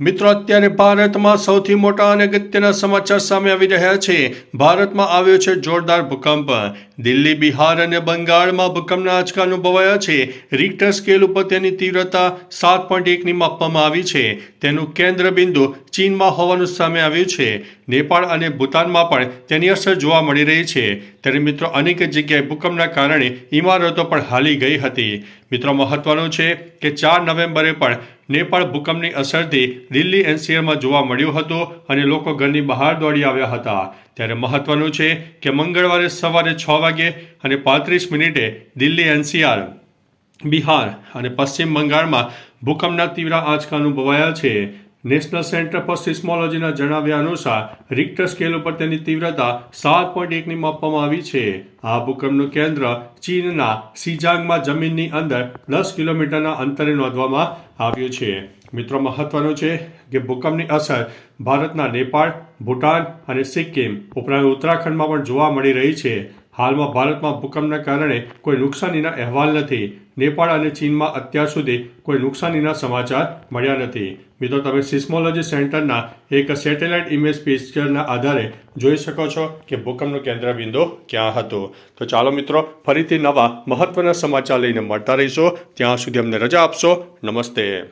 મિત્રો, અત્યારે ભારતમાં સૌથી મોટા અને અગત્યના સમાચાર સામે આવી રહ્યા છે. ભારતમાં આવ્યો છે જોરદાર ભૂકંપ. દિલ્હી, બિહાર અને બંગાળમાં ભૂકંપના આંચકા અનુભવાયા છે. રિક્ટર સ્કેલ ઉપર તેની તીવ્રતા સાત પોઈન્ટ એકની માપવામાં આવી છે. તેનું કેન્દ્ર બિંદુ ચીનમાં હોવાનું સામે આવ્યું છે. નેપાળ અને ભૂતાનમાં પણ તેની અસર જોવા મળી રહી છે. ત્યારે મિત્રો, અનેક જગ્યાએ ભૂકંપના કારણે ઇમારતો પણ હાલી ગઈ હતી. મિત્રો, મહત્વનું છે કે ચાર નવેમ્બરે પણ નેપાળ ભૂકંપની અસરથી દિલ્હી એનસીઆરમાં જોવા મળ્યું હતું અને લોકો ઘરની બહાર દોડી આવ્યા હતા. ત્યારે મહત્વનું છે કે મંગળવારે સવારે છ વાગે અને પાંત્રીસ મિનિટે દિલ્હી એનસીઆર બિહાર અને પશ્ચિમ બંગાળમાં ભૂકંપના તીવ્ર આંચકા અનુભવાયા છે. નેશનલ સેન્ટર ફોર સિસ્મોલોજીના જણાવ્યા અનુસાર રિક્ટર સ્કેલ ઉપર તેની તીવ્રતા સાત પોઈન્ટ એકની માપવામાં આવી છે. આ ભૂકંપનું કેન્દ્ર ચીનના સિજાંગમાં જમીનની અંદર દસ કિલોમીટરના અંતરે નોંધવામાં આવ્યું છે. મિત્રો, મહત્વનું છે કે ભૂકંપની અસર ભારતના નેપાળ, ભૂટાન અને સિક્કિમ ઉપરાંત ઉત્તરાખંડમાં પણ જોવા મળી રહી છે. હાલમાં ભારતમાં ભૂકંપના કારણે કોઈ નુકસાનીના અહેવાલ નથી. નેપાળ અને ચીનમાં અત્યાર સુધી કોઈ નુકસાનીના સમાચાર મળ્યા નથી. મિત્રો, તમે સિસ્મોલોજી સેન્ટરના એક સેટેલાઇટ ઇમેજ પિક્ચરના આધારે જોઈ શકો છો કે ભૂકંપનું કેન્દ્ર બિંદુ ક્યાં હતું. તો ચાલો મિત્રો, ફરીથી નવા મહત્વના સમાચાર લઈને મળતા રહીશો. ત્યાં સુધી અમને રજા આપશો. નમસ્તે.